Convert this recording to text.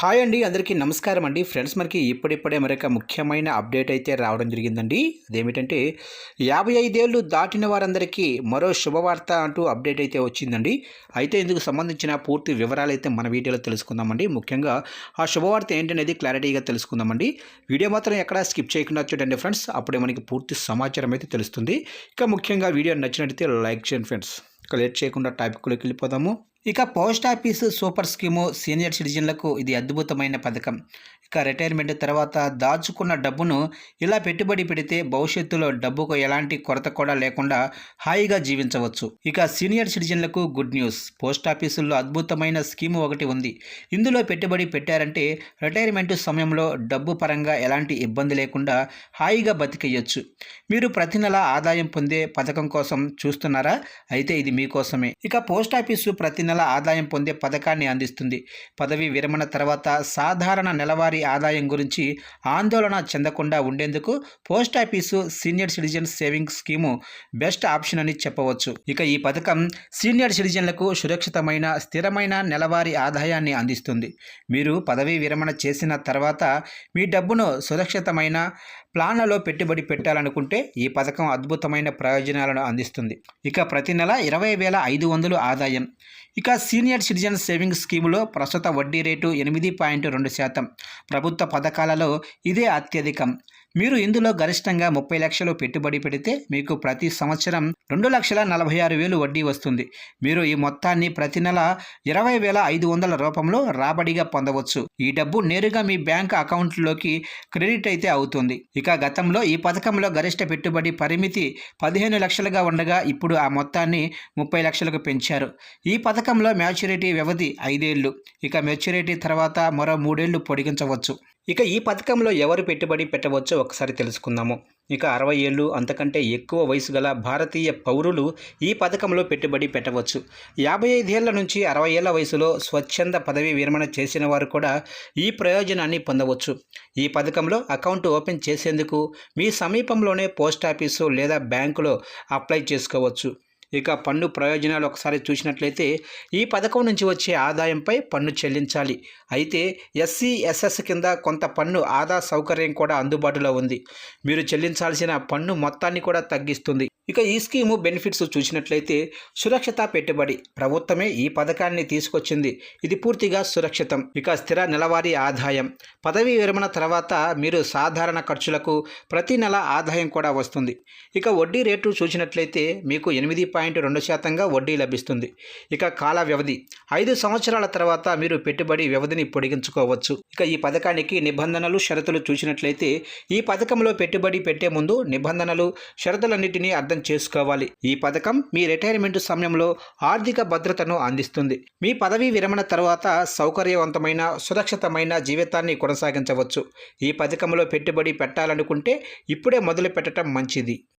Hi అండి అందరికీ నమస్కారం అండి. ఫ్రెండ్స్ మనకి ఇప్పుడిప్పుడే మరొక ముఖ్యమైన అప్డేట్ అయితే రావడం జరిగిందండి. అదేమిటంటే యాభై ఐదేళ్ళు దాటిన వారందరికీ మరో శుభవార్త అంటూ అప్డేట్ అయితే వచ్చిందండి. అయితే ఇందుకు సంబంధించిన పూర్తి వివరాలు అయితే మన వీడియోలో తెలుసుకుందామండి. ముఖ్యంగా ఆ శుభవార్త ఏంటనేది క్లారిటీగా తెలుసుకుందామండి. వీడియో మాత్రం ఎక్కడ స్కిప్ చేయకుండా చూడండి ఫ్రెండ్స్. అప్పుడే మనకి పూర్తి సమాచారం అయితే తెలుస్తుంది. ఇక ముఖ్యంగా వీడియో నచ్చినట్లయితే లైక్ చేయండి ఫ్రెండ్స్. ఇక లేట్ చేయకుండా టాపిక్లోకి వెళ్ళిపోదాము. ఇక post office super scheme senior సిటిజన్లకు ఇది అద్భుతమైన పథకం. ఇక రిటైర్మెంట్ తర్వాత దాచుకున్న డబ్బును ఇలా పెట్టుబడి పెడితే భవిష్యత్తులో డబ్బుకు ఎలాంటి కొరత కూడా లేకుండా హాయిగా జీవించవచ్చు. ఇక సీనియర్ సిటిజన్లకు గుడ్ న్యూస్. పోస్ట్ ఆఫీసుల్లో అద్భుతమైన స్కీము ఒకటి ఉంది. ఇందులో పెట్టుబడి పెట్టారంటే రిటైర్మెంట్ సమయంలో డబ్బు పరంగా ఎలాంటి ఇబ్బంది లేకుండా హాయిగా బతికేయచ్చు. మీరు ప్రతి నెల ఆదాయం పొందే పథకం కోసం చూస్తున్నారా? అయితే ఇది మీకోసమే. ఇక పోస్ట్ ఆఫీసు ప్రతి నెల ఆదాయం పొందే పథకాన్ని అందిస్తుంది. పదవి విరమణ తర్వాత సాధారణ నెలవారీ ఆదాయం గురించి ఆందోళన చెందకుండా ఉండేందుకు post office senior citizen saving scheme best option అని చెప్పవచ్చు. ఇక ఈ పథకం సీనియర్ సిటిజన్లకు సురక్షితమైన స్థిరమైన నెలవారీ ఆదాయాన్ని అందిస్తుంది. మీరు పదవీ విరమణ చేసిన తర్వాత మీ డబ్బును సురక్షితమైన ప్లాన్లలో పెట్టుబడి పెట్టాలనుకుంటే ఈ పథకం అద్భుతమైన ప్రయోజనాలను అందిస్తుంది. ఇక ప్రతి నెల ఇరవై వేల ఐదు వందలు ఆదాయం. ఇక సీనియర్ సిటిజన్ సేవింగ్స్ స్కీములో ప్రస్తుత వడ్డీ రేటు ఎనిమిది పాయింట్ రెండు శాతం. ప్రభుత్వ పథకాలలో ఇదే అత్యధికం. మీరు ఇందులో గరిష్టంగా ముప్పై లక్షలు పెట్టుబడి పెడితే మీకు ప్రతి సంవత్సరం రెండు లక్షల నలభై ఆరు వేలు వడ్డీ వస్తుంది. మీరు ఈ మొత్తాన్ని ప్రతి నెల ఇరవై వేల ఐదు వందల రూపంలో రాబడిగా పొందవచ్చు. ఈ డబ్బు నేరుగా మీ బ్యాంక్ అకౌంట్లోకి క్రెడిట్ అయితే అవుతుంది. ఇక గతంలో ఈ పథకంలో గరిష్ట పెట్టుబడి పరిమితి పదిహేను లక్షలుగా ఉండగా ఇప్పుడు ఆ మొత్తాన్ని ముప్పై లక్షలకు పెంచారు. ఈ పథకంలో మ్యాచ్యూరిటీ వ్యవధి ఐదేళ్ళు. ఇక మెచ్యూరిటీ తర్వాత మరో మూడేళ్ళు పొడిగించవచ్చు. ఇక ఈ పథకంలో ఎవరు పెట్టుబడి పెట్టవచ్చో ఒకసారి తెలుసుకుందాము. ఇక అరవై ఏళ్ళు అంతకంటే ఎక్కువ వయసు గల భారతీయ పౌరులు ఈ పథకంలో పెట్టుబడి పెట్టవచ్చు. యాభై ఐదేళ్ళ నుంచి అరవై ఏళ్ళ వయసులో స్వచ్ఛంద పదవి విరమణ చేసిన వారు కూడా ఈ ప్రయోజనాన్ని పొందవచ్చు. ఈ పథకంలో అకౌంట్ ఓపెన్ చేసేందుకు మీ సమీపంలోనే పోస్ట్ ఆఫీసు లేదా బ్యాంకులో అప్లై చేసుకోవచ్చు. ఇక పన్ను ప్రయోజనాలు ఒకసారి చూసినట్లయితే ఈ పథకం నుంచి వచ్చే ఆదాయంపై పన్ను చెల్లించాలి. అయితే ఎస్సీ ఎస్ఎస్ కింద కొంత పన్ను ఆదా సౌకర్యం కూడా అందుబాటులో ఉంది. మీరు చెల్లించాల్సిన పన్ను మొత్తాన్ని కూడా తగ్గిస్తుంది. ఇక ఈ స్కీము బెనిఫిట్స్ చూసినట్లయితే సురక్షిత పెట్టుబడి ప్రభుత్వమే ఈ పథకాన్ని తీసుకొచ్చింది. ఇది పూర్తిగా సురక్షితం. ఇక స్థిర నెలవారీ ఆదాయం. పదవీ విరమణ తర్వాత మీరు సాధారణ ఖర్చులకు ప్రతి నెల ఆదాయం కూడా వస్తుంది. ఇక వడ్డీ రేటు చూసినట్లయితే మీకు ఎనిమిది పాయింట్ రెండు శాతంగా వడ్డీ లభిస్తుంది. ఇక కాల వ్యవధి. ఐదు సంవత్సరాల తర్వాత మీరు పెట్టుబడి వ్యవధిని పొడిగించుకోవచ్చు. ఇక ఈ పథకానికి నిబంధనలు షరతులు చూసినట్లయితే ఈ పథకంలో పెట్టుబడి పెట్టే ముందు నిబంధనలు షరతులన్నింటినీ అర్థం చేసుకోవాలి. ఈ పథకం మీ రిటైర్మెంట్ సమయంలో ఆర్థిక భద్రతను అందిస్తుంది. మీ పదవీ విరమణ తర్వాత సౌకర్యవంతమైన సురక్షితమైన జీవితాన్ని కొనసాగించవచ్చు. ఈ పథకంలో పెట్టుబడి పెట్టాలనుకుంటే ఇప్పుడే మొదలు పెట్టడం మంచిది.